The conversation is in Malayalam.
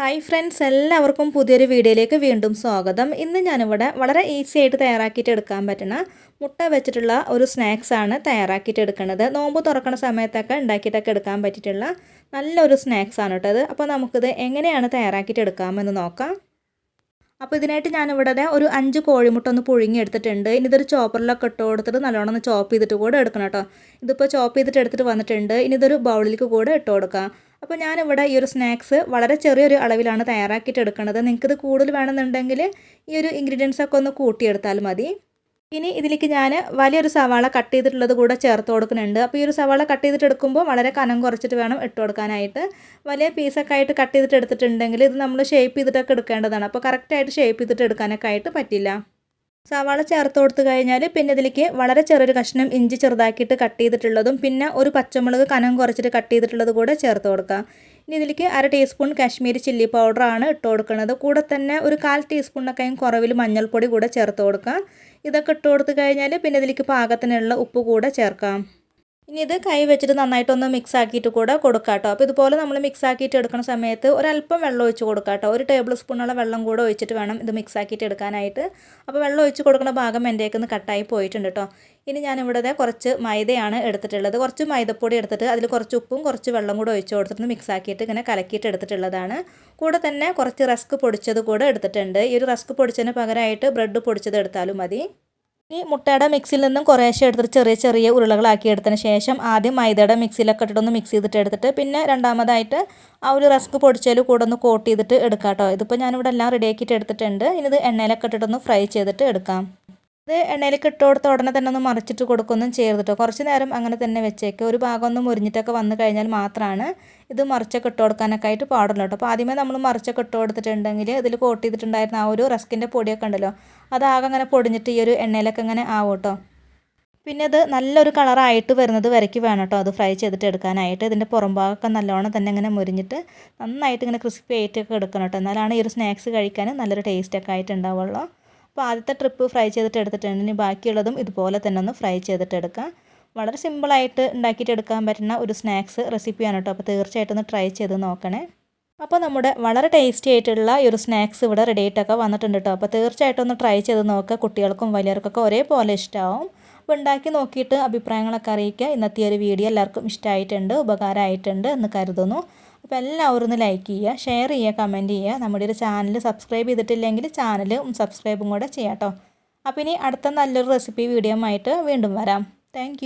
ഹായ് ഫ്രണ്ട്സ് എല്ലാവർക്കും പുതിയൊരു വീഡിയോയിലേക്ക് വീണ്ടും സ്വാഗതം. ഇന്ന് ഞാനിവിടെ വളരെ ഈസി ആയിട്ട് തയ്യാറാക്കിയിട്ട് എടുക്കാൻ പറ്റുന്ന മുട്ട വെച്ചിട്ടുള്ള ഒരു സ്നാക്സ് ആണ് തയ്യാറാക്കിയിട്ട് എടുക്കുന്നത്. നോമ്പ് തുറക്കുന്ന സമയത്തൊക്കെ ഉണ്ടാക്കിയിട്ടൊക്കെ എടുക്കാൻ പറ്റിയിട്ടുള്ള നല്ലൊരു സ്നാക്സ് ആണ് കേട്ടോ അത് അപ്പോൾ നമുക്കിത് എങ്ങനെയാണ് തയ്യാറാക്കിയിട്ട് എടുക്കാമെന്ന് നോക്കാം. അപ്പോൾ ഇതിനായിട്ട് ഞാനിവിടെ ഒരു അഞ്ച് കോഴിമുട്ട ഒന്ന് പുഴുങ്ങി എടുത്തിട്ടുണ്ട്. ഇനി ഇതൊരു ചോപ്പറിലൊക്കെ ഇട്ട് കൊടുത്തിട്ട് നല്ലോണം ഒന്ന് ചോപ്പ് ചെയ്തിട്ട് കൂടെ എടുക്കണം കേട്ടോ. ഇതിപ്പോൾ ചോപ്പ് ചെയ്തിട്ട് എടുത്തിട്ട് വന്നിട്ടുണ്ട്. ഇനി ഇതൊരു ബൗളിലേക്ക് കൂടെ ഇട്ട് കൊടുക്കാം. അപ്പോൾ ഞാനിവിടെ ഈ ഒരു സ്നാക്സ് വളരെ ചെറിയൊരു അളവിലാണ് തയ്യാറാക്കിയിട്ട് എടുക്കുന്നത്. നിങ്ങൾക്കിത് കൂടുതൽ വേണമെന്നുണ്ടെങ്കിൽ ഈ ഒരു ഇൻഗ്രീഡിയൻസ് ഒക്കെ ഒന്ന് കൂട്ടിയെടുത്താൽ മതി. ഇനി ഇതിലേക്ക് ഞാൻ വലിയൊരു സവാള കട്ട് ചെയ്തിട്ടുള്ളത് കൂടെ ചേർത്ത് കൊടുക്കുന്നുണ്ട്. അപ്പോൾ ഈ ഒരു സവാള കട്ട് ചെയ്തിട്ട് എടുക്കുമ്പോൾ വളരെ കനം കുറച്ചിട്ട് വേണം ഇട്ട് കൊടുക്കാനായിട്ട്. വലിയ പീസൊക്കെ ആയിട്ട് കട്ട് ചെയ്തിട്ട് എടുത്തിട്ടുണ്ടെങ്കിൽ ഇത് നമ്മൾ ഷേപ്പ് ചെയ്തിട്ടൊക്കെ എടുക്കേണ്ടതാണ്. അപ്പോൾ കറക്റ്റായിട്ട് ഷേപ്പ് ചെയ്തിട്ട് എടുക്കാനൊക്കെ ആയിട്ട് പറ്റില്ല. സവാള ചേർത്ത് കൊടുത്തു കഴിഞ്ഞാൽ പിന്നെ ഇതിലേക്ക് വളരെ ചെറിയൊരു കഷ്ണം ഇഞ്ചി ചെറുതാക്കിയിട്ട് കട്ട് ചെയ്തിട്ടുള്ളതും പിന്നെ ഒരു പച്ചമുളക് കനം കുറച്ചിട്ട് കട്ട് ചെയ്തിട്ടുള്ളത് കൂടെ ചേർത്ത് കൊടുക്കാം ഇനി ഇതിലേക്ക് അര ടീസ്പൂൺ കാശ്മീരി ചില്ലി പൗഡറാണ് ഇട്ട് കൊടുക്കുന്നത്. കൂടെ തന്നെ ഒരു കാൽ ടീസ്പൂണിനൊക്കെയും കുറവിൽ മഞ്ഞൾപ്പൊടി കൂടെ ചേർത്ത് കൊടുക്കാം ഇതൊക്കെ ഇട്ട് കൊടുത്തു കഴിഞ്ഞാൽ പിന്നെ ഇതിലേക്ക് പാകത്തിനുള്ള ഉപ്പ് കൂടെ ചേർക്കാം. ഇനി ഇത് കൈ വെച്ചിട്ട് നന്നായിട്ടൊന്ന് മിക്സ് ആക്കിയിട്ട് കൂടെ കൊടുക്കാം കേട്ടോ അപ്പോൾ ഇതുപോലെ നമ്മൾ മിക്സ് ആക്കിയിട്ട് എടുക്കുന്ന സമയത്ത് ഒരല്പം വെള്ളം ഒഴിച്ച് കൊടുക്കാം കേട്ടോ ഒരു ടേബിൾ സ്പൂണുള്ള വെള്ളം കൂടെ ഒഴിച്ചിട്ട് വേണം ഇത് മിക്സ് ആക്കിയിട്ട് എടുക്കാനായിട്ട്. അപ്പോൾ വെള്ളം ഒഴിച്ച് കൊടുക്കുന്ന ഭാഗം എന്റെയൊക്കെ കട്ടായി പോയിട്ടുണ്ട് കേട്ടോ ഇനി ഞാനിവിടെ കുറച്ച് മൈദയാണ് എടുത്തിട്ടുള്ളത്. കുറച്ച് മൈദപ്പൊടി എടുത്തിട്ട് അതിൽ കുറച്ച് ഉപ്പും കുറച്ച് വെള്ളം കൂടെ ഒഴിച്ച് കൊടുത്തിട്ട് മിക്സ് ആക്കിയിട്ട് ഇങ്ങനെ കലക്കിയിട്ട് എടുത്തിട്ടുള്ളതാണ്. കൂടെ തന്നെ കുറച്ച് റസ്ക് പൊടിച്ചത് കൂടെ എടുത്തിട്ടുണ്ട്. ഈ ഒരു റസ്ക് പൊടിച്ചതിന് പകരമായിട്ട് ബ്രെഡ് പൊടിച്ചത് എടുത്താലും മതി. ഈ മുട്ടയുടെ മിക്സിയിൽ നിന്നും കുറേശ്ശെ എടുത്തിട്ട് ചെറിയ ചെറിയ ഉരുളകളാക്കി എടുത്തതിന് ശേഷം ആദ്യം മൈദയുടെ മിക്സിയിലൊക്കെ ഇട്ടിട്ടൊന്ന് മിക്സ് ചെയ്തിട്ട് എടുത്തിട്ട് പിന്നെ രണ്ടാമതായിട്ട് ആ ഒരു റസ്ക് പൊടിച്ചതിൽ കൂടെ ഒന്ന് കോട്ട് ചെയ്തിട്ട് എടുക്കാം കേട്ടോ ഇതിപ്പോൾ ഞാനിവിടെ എല്ലാം റെഡിയാക്കിയിട്ട് എടുത്തിട്ടുണ്ട്. ഇനി ഇത് എണ്ണയിലൊക്കെ ഇട്ടിട്ടൊന്ന് ഫ്രൈ ചെയ്തിട്ട് എടുക്കാം. ഇത് എണ്ണയിലേക്ക് ഇട്ട് കൊടുത്ത ഉടനെ തന്നെ ഒന്ന് മറിച്ചിട്ട് കൊടുക്കൊന്നും ചെയ്തിട്ടോ കുറച്ച് നേരം അങ്ങനെ തന്നെ വെച്ചേക്കുക ഒരു ഭാഗം ഒന്ന് മുരിഞ്ഞിട്ടൊക്കെ വന്നു കഴിഞ്ഞാൽ മാത്രമാണ് ഇത് മറിച്ചൊക്കെ ഇട്ട് കൊടുക്കാനൊക്കെ ആയിട്ട് പാടുള്ളൂ കേട്ടോ അപ്പോൾ ആദ്യമേ നമ്മൾ മറിച്ചൊക്കെ ഇട്ട് കൊടുത്തിട്ടുണ്ടെങ്കിൽ ഇതിൽ കോട്ട് ചെയ്തിട്ടുണ്ടായിരുന്ന ആ ഒരു റസ്കിന്റെ പൊടിയൊക്കെ ഉണ്ടല്ലോ അതാകെ അങ്ങനെ പൊടിഞ്ഞിട്ട് ഈ ഒരു എണ്ണയിലൊക്കെ അങ്ങനെ ആവും കേട്ടോ പിന്നെ അത് നല്ലൊരു കളറായിട്ട് വരുന്നത് വരയ്ക്ക് വേണം കേട്ടോ അത് ഫ്രൈ ചെയ്തിട്ട് എടുക്കാനായിട്ട്. ഇതിന്റെ പുറം ഭാഗമൊക്കെ നല്ലോണം തന്നെ ഇങ്ങനെ മുരിഞ്ഞിട്ട് നന്നായിട്ട് ഇങ്ങനെ ക്രിസ്പി ആയിട്ടൊക്കെ എടുക്കണം കേട്ടോ എന്നാലാണ് ഈ ഒരു സ്നാക്സ് കഴിക്കാൻ നല്ലൊരു ടേസ്റ്റൊക്കെ ആയിട്ട് ഉണ്ടാവുള്ളൂ അപ്പോൾ ആദ്യത്തെ ട്രിപ്പ് ഫ്രൈ ചെയ്തിട്ട് എടുത്തിട്ടുണ്ട്. ഇനി ബാക്കിയുള്ളതും ഇതുപോലെ തന്നെ ഒന്ന് ഫ്രൈ ചെയ്തിട്ട് എടുക്കാം. വളരെ സിമ്പിളായിട്ട് ഉണ്ടാക്കിയിട്ട് എടുക്കാൻ പറ്റുന്ന ഒരു സ്നാക്സ് റെസിപ്പിയാണ് കേട്ടോ. അപ്പോൾ തീർച്ചയായിട്ടും ഒന്ന് ട്രൈ ചെയ്ത് നോക്കണേ. അപ്പോൾ നമ്മുടെ വളരെ ടേസ്റ്റി ആയിട്ടുള്ള ഈ ഒരു സ്നാക്സ് ഇവിടെ റെഡി ആയിട്ടൊക്കെ വന്നിട്ടുണ്ട് കേട്ടോ. അപ്പോൾ തീർച്ചയായിട്ടും ഒന്ന് ട്രൈ ചെയ്ത് നോക്കുക. കുട്ടികൾക്കും വലിയവർക്കൊക്കെ ഒരേപോലെ ഇഷ്ടമാവും അപ്പോൾ ഉണ്ടാക്കി നോക്കിയിട്ട് അഭിപ്രായങ്ങളൊക്കെ അറിയിക്കുക. ഇന്നത്തെ ഒരു വീഡിയോ എല്ലാവർക്കും ഇഷ്ടമായിട്ടുണ്ട് ഉപകാരമായിട്ടുണ്ട് എന്ന് കരുതുന്നു. അപ്പോൾ എല്ലാവരും ഒന്ന് ലൈക്ക് ചെയ്യുക ഷെയർ ചെയ്യുക കമന്റ് ചെയ്യുക. നമ്മുടെ ഒരു ചാനൽ സബ്സ്ക്രൈബ് ചെയ്തിട്ടില്ലെങ്കിൽ ചാനൽ സബ്സ്ക്രൈബും കൂടെ ചെയ്യാം കേട്ടോ അപ്പോൾ ഇനി അടുത്ത നല്ലൊരു റെസിപ്പി വീഡിയോ ആയിട്ട് വീണ്ടും വരാം. താങ്ക്